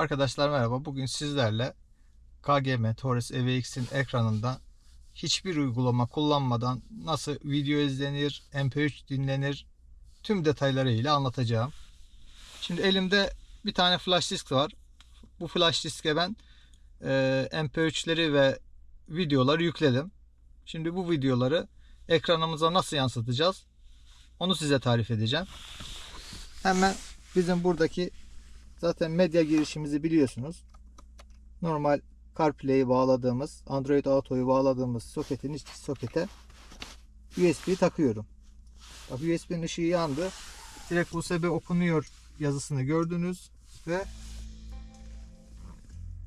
Arkadaşlar merhaba. Bugün sizlerle KGM Torres EVX'in ekranında hiçbir uygulama kullanmadan nasıl video izlenir, MP3 dinlenir tüm detaylarıyla anlatacağım. Şimdi elimde bir tane flash disk var. Bu flash diske ben e, MP3'leri ve videoları yükledim. Şimdi bu videoları ekranımıza nasıl yansıtacağız? Onu size tarif edeceğim. Hemen bizim buradaki zaten medya girişimizi biliyorsunuz. Normal CarPlay'i bağladığımız, Android Auto'yu bağladığımız soketin iç sokete USB takıyorum. Bak USB'nin ışığı yandı. Direkt USB okunuyor yazısını gördünüz ve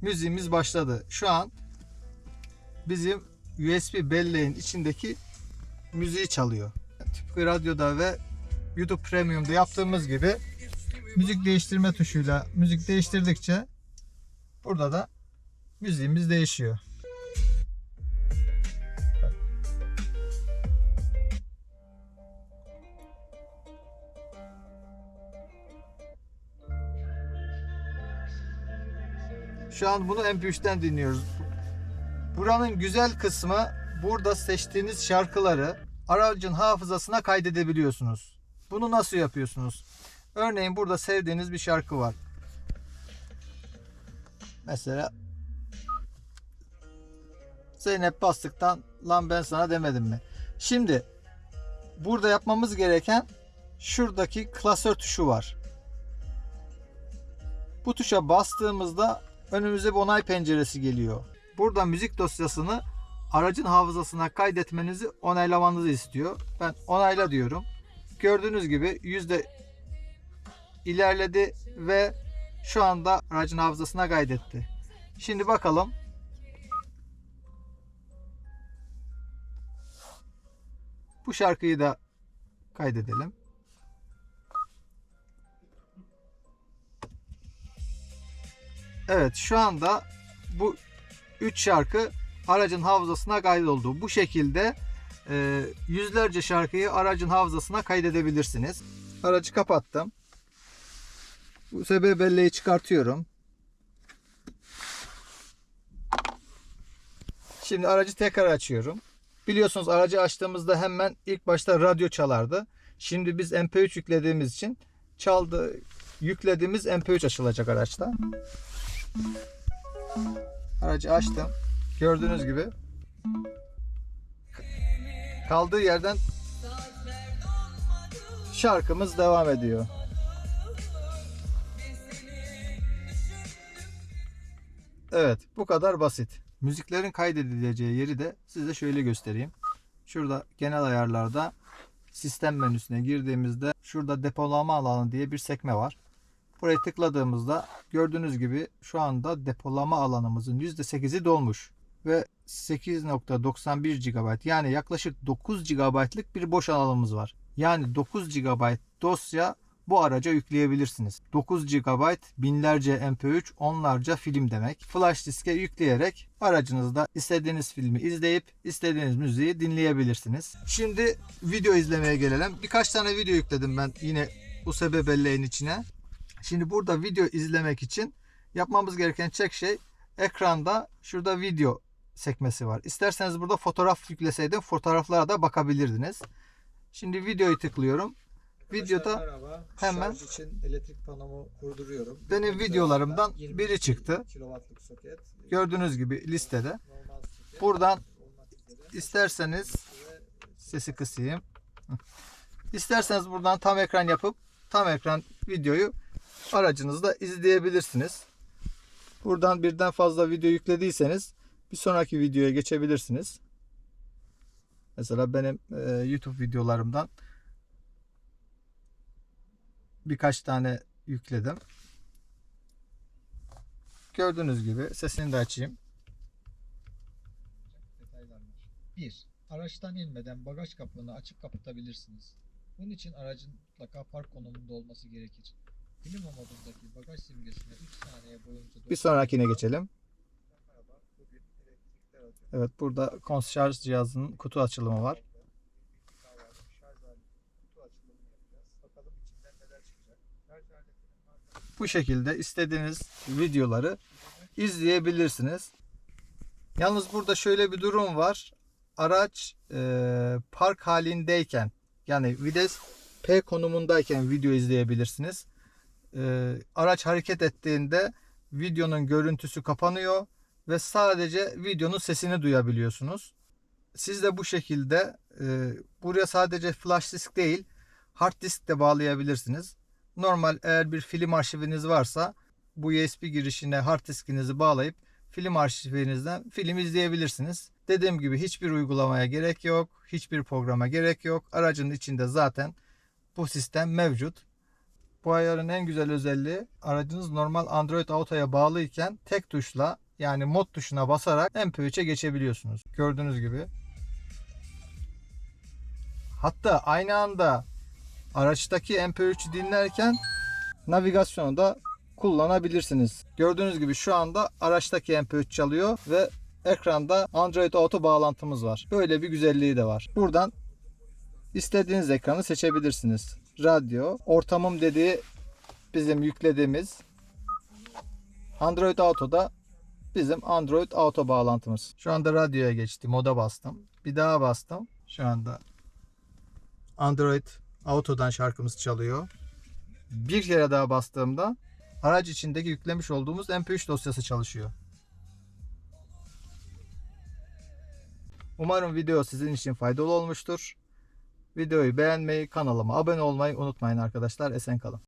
müziğimiz başladı. Şu an bizim USB belleğin içindeki müziği çalıyor. Tıpkı radyoda ve YouTube Premium'da yaptığımız gibi müzik değiştirme tuşuyla müzik değiştirdikçe burada da müziğimiz değişiyor. Şu an bunu MP3'ten dinliyoruz. Buranın güzel kısmı burada seçtiğiniz şarkıları aracın hafızasına kaydedebiliyorsunuz. Bunu nasıl yapıyorsunuz? Örneğin burada sevdiğiniz bir şarkı var. Mesela Zeynep bastıktan lan ben sana demedim mi? Şimdi burada yapmamız gereken şuradaki klasör tuşu var. Bu tuşa bastığımızda önümüze bir onay penceresi geliyor. Burada müzik dosyasını aracın hafızasına kaydetmenizi onaylamanızı istiyor. Ben onayla diyorum. Gördüğünüz gibi yüzde ilerledi ve şu anda aracın hafızasına kaydetti. Şimdi bakalım. Bu şarkıyı da kaydedelim. Evet şu anda bu 3 şarkı aracın hafızasına kaydoldu. Bu şekilde e, yüzlerce şarkıyı aracın hafızasına kaydedebilirsiniz. Aracı kapattım. USB belleği çıkartıyorum. Şimdi aracı tekrar açıyorum. Biliyorsunuz aracı açtığımızda hemen ilk başta radyo çalardı. Şimdi biz MP3 yüklediğimiz için çaldı yüklediğimiz MP3 açılacak araçta. Aracı açtım. Gördüğünüz gibi kaldığı yerden şarkımız devam ediyor. Evet, bu kadar basit. Müziklerin kaydedileceği yeri de size şöyle göstereyim. Şurada genel ayarlarda sistem menüsüne girdiğimizde şurada depolama alanı diye bir sekme var. Buraya tıkladığımızda gördüğünüz gibi şu anda depolama alanımızın %8'i dolmuş ve 8.91 GB yani yaklaşık 9 GB'lık bir boş alanımız var. Yani 9 GB dosya bu araca yükleyebilirsiniz. 9 GB binlerce MP3 onlarca film demek. Flash diske yükleyerek aracınızda istediğiniz filmi izleyip istediğiniz müziği dinleyebilirsiniz. Şimdi video izlemeye gelelim. Birkaç tane video yükledim ben yine USB belleğin içine. Şimdi burada video izlemek için yapmamız gereken tek şey ekranda şurada video sekmesi var. İsterseniz burada fotoğraf yükleseydim fotoğraflara da bakabilirdiniz. Şimdi videoyu tıklıyorum. Videoda merhaba. hemen- için elektrik panomu kurduruyorum. Benim videolarımdan biri çıktı. soket. gördüğünüz gibi listede. Buradan. İsterseniz sesi kısayım. İsterseniz buradan tam ekran yapıp tam ekran videoyu aracınızda izleyebilirsiniz. Buradan birden fazla video yüklediyseniz bir sonraki videoya geçebilirsiniz. Mesela benim e, YouTube videolarımdan birkaç tane yükledim. Gördüğünüz gibi sesini de açayım. 1. Araçtan inmeden bagaj kapağını açıp kapatabilirsiniz. Bunun için aracın mutlaka park konumunda olması gerekir. Klima modundaki bagaj simgesine 3 saniye boyunca Bir sonrakine geçelim. Evet burada kons şarj cihazının kutu açılımı var. Bu şekilde istediğiniz videoları izleyebilirsiniz. Yalnız burada şöyle bir durum var. Araç e, park halindeyken yani vites P konumundayken video izleyebilirsiniz. E, araç hareket ettiğinde videonun görüntüsü kapanıyor ve sadece videonun sesini duyabiliyorsunuz. Siz de bu şekilde e, buraya sadece flash disk değil hard disk de bağlayabilirsiniz. Normal eğer bir film arşiviniz varsa bu USB girişine hard diskinizi bağlayıp film arşivinizden film izleyebilirsiniz. Dediğim gibi hiçbir uygulamaya gerek yok, hiçbir programa gerek yok. Aracın içinde zaten bu sistem mevcut. Bu ayarın en güzel özelliği aracınız normal Android Auto'ya bağlıyken tek tuşla yani mod tuşuna basarak MP3'e geçebiliyorsunuz. Gördüğünüz gibi. Hatta aynı anda araçtaki MP3'ü dinlerken navigasyonu da kullanabilirsiniz. Gördüğünüz gibi şu anda araçtaki MP3 çalıyor ve ekranda Android Auto bağlantımız var. Böyle bir güzelliği de var. Buradan istediğiniz ekranı seçebilirsiniz. Radyo, ortamım dediği bizim yüklediğimiz Android Auto'da bizim Android Auto bağlantımız. Şu anda radyoya geçti. Moda bastım. Bir daha bastım. Şu anda Android Auto'dan şarkımız çalıyor. Bir kere daha bastığımda araç içindeki yüklemiş olduğumuz MP3 dosyası çalışıyor. Umarım video sizin için faydalı olmuştur. Videoyu beğenmeyi, kanalıma abone olmayı unutmayın arkadaşlar. Esen kalın.